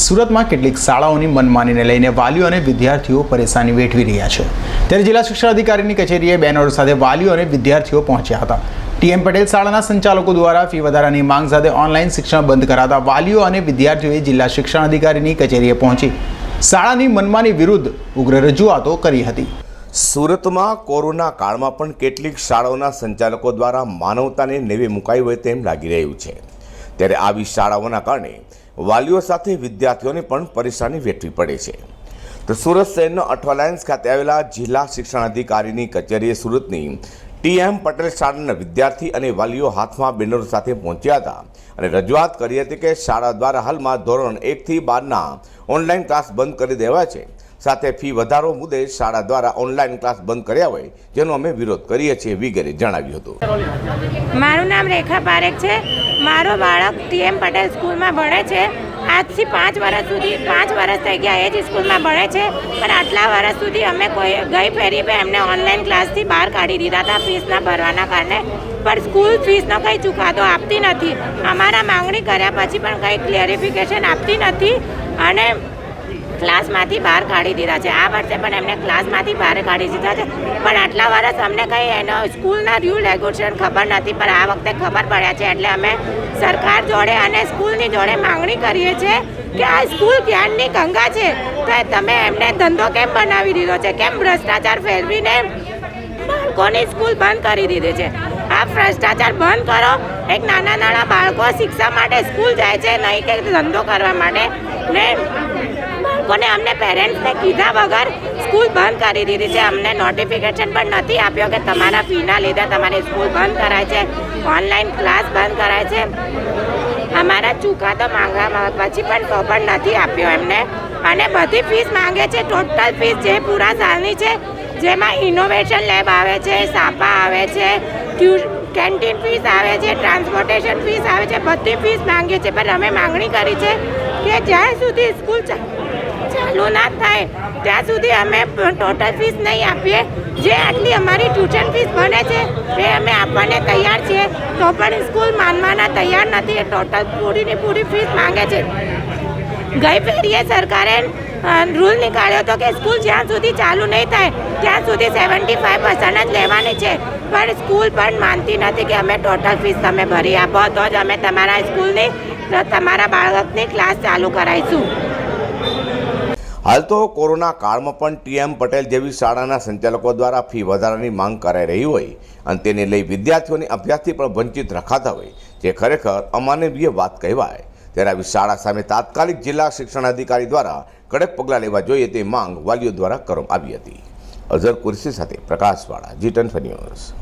સુરતમાં કેટલીક શાળાઓની મનમાનીને લઈને વાલીઓ અને વિદ્યાર્થીઓ પરેશાની વેઠવી રહ્યા છે. ત્યારે જિલ્લા શિક્ષણ અધિકારીની કચેરીએ બેનરો સાથે વાલીઓ અને વિદ્યાર્થીઓ પહોંચ્યા હતા. ટીએમ પટેલ શાળાના સંચાલકો દ્વારા ફી વધારાની માંગ સાથે ઓનલાઈન શિક્ષણ બંધ કરાતા વાલીઓ અને વિદ્યાર્થીઓએ જિલ્લા શિક્ષણ અધિકારીની કચેરીએ પહોંચી શાળાની મનમાની વિરુદ્ધ ઉગ્ર રજૂઆતો કરી હતી. સુરતમાં કોરોના કાળમાં પણ કેટલીક શાળાઓના સંચાલકો દ્વારા માનવતાને નેવે મુકાઈ હોય તેમ લાગી રહ્યું છે. ત્યારે આવી શાળાઓના કારણે વાલીઓ સાથે વિદ્યાર્થીઓને પણ પરેશાની વેઠવી પડે છે. તો સુરત શહેરના અઠવાલાયન્સ ખાતે આવેલા જિલ્લા શિક્ષણ અધિકારીની કચેરીએ સુરતની ટીએમ પટેલ શાળાના વિદ્યાર્થી અને વાલીઓ હાથમાં બેનરો સાથે પહોંચ્યા હતા અને રજૂઆત કરી હતી કે શાળા દ્વારા હાલમાં ધોરણ એકથી બારના ઓનલાઈન ક્લાસ બંધ કરી દેવા છે. સાથે ફી વધારો મુદ્દે શાળા દ્વારા ઓનલાઈન ક્લાસ બંધ કર્યા હોય જેનો અમે વિરોધ કરીએ છીએ, વગેરે જણાવ્યું હતું. મારું નામ રેખા પારેખ છે. મારો બાળક ટીએમ પટેલ સ્કૂલમાં ભણે છે. આજથી પાંચ વર્ષ સુધી, પાંચ વર્ષ થઈ ગયા એ જ સ્કૂલમાં ભણે છે. પણ આટલા વર્ષ સુધી અમે કોઈ ગઈ ફેરી પર એમને ઓનલાઈન ક્લાસથી બહાર કાઢી દીધા હતા, ફીસના ભરવાના કારણે. પણ સ્કૂલ ફીસનો કંઈ ચુકાદો આપતી નથી. અમારા માંગણી કર્યા પછી પણ કંઈ ક્લેરિફિકેશન આપતી નથી. અને ક્લાસમાંથી બહાર કાઢી દીધા છે. આ વર્ષે પણ એમને ક્લાસમાંથી બહાર કાઢી દીધા છે. પણ આટલા વર્ષ અમને કંઈ એનો સ્કૂલના રૂલ રેગ્યુલેશન ખબર નથી, પણ આ વખતે ખબર પડ્યા છે. એટલે અમે સરકાર જોડે અને સ્કૂલની જોડે માંગણી કરીએ છીએ કે આ સ્કૂલ જ્ઞાનની ગંગા છે. તો તમે એમને ધંધો કેમ બનાવી દીધો છે? કેમ ભ્રષ્ટાચાર ફેરવીને બાળકોની સ્કૂલ બંધ કરી દીધી છે? આ ભ્રષ્ટાચાર બંધ કરો. એક નાના નાના બાળકો શિક્ષા માટે સ્કૂલ જાય છે, નહીં કે ધંધો કરવા માટે. ને બાળકોને અમને પેરેન્ટ્સને કીધા વગર સ્કૂલ બંધ કરી દીધી છે. અમને નોટિફિકેશન પણ નથી આપ્યો કે તમારા ફીના લીધે તમારી સ્કૂલ બંધ કરાય છે. ઓનલાઈન ક્લાસ બંધ કરાય છે. અમારા ચુકાદો માંગવા પછી પણ તો પણ નથી આપ્યો એમને. અને બધી ફીસ માંગે છે ટોટલ ફીસ જે પૂરા સાલની છે, જેમાં ઇનોવેશન લેબ આવે છે, સાપા આવે છે કેન્ટીન ફીસ આવે છે ટ્રાન્સપોર્ટેશન ફીસ આવે છે, બધી ફીસ માંગે છે પણ અમે માંગણી કરી છે કે જ્યાં સુધી સ્કૂલ ચાલુ ના થાય. ત્યાં સુધી અમે ટોટલ ફીસ નહીં આપીએ. જે આટલી અમારી ટ્યુશન ફીસ બને છે, એ અમે આપવાને તૈયાર છીએ. તો પણ સ્કૂલ માનવાના તૈયાર નથી ટોટલ પૂરીની પૂરી ફીસ માંગે છે. ગઈ ફેરીએ સરકારે રૂલ નીકાળ્યો હતો કે સ્કૂલ જ્યાં સુધી ચાલુ નહીં થાય, ત્યાં સુધી સેવન્ટી ફાઈવ પર્સન્ટ જ લેવાની છે. પણ સ્કૂલ પણ માનતી નથી કે અમે ટોટલ ફીસ તમે ભરી આપો, તો જ અમે તમારા સ્કૂલની તમારા બાળકની ક્લાસ ચાલુ કરાવીશું. હાલ તો કોરોના કાળમાં પણ ટીએમ પટેલ જેવી શાળાના સંચાલકો દ્વારા ફી વધારાની માંગ કરાઈ રહી હોય અને તેને લઈ વિદ્યાર્થીઓને અભ્યાસથી પણ વંચિત રખાતા હોય, જે ખરેખર અમાનવીય વાત કહેવાય. ત્યારે આવી શાળા સામે તાત્કાલિક જિલ્લા શિક્ષણ અધિકારી દ્વારા કડક પગલાં લેવા જોઈએ તે માંગ વાલીઓ દ્વારા કરવામાં આવી હતી. અઝર કુરશી સાથે પ્રકાશવાળા જી ટેન ન્યૂઝ.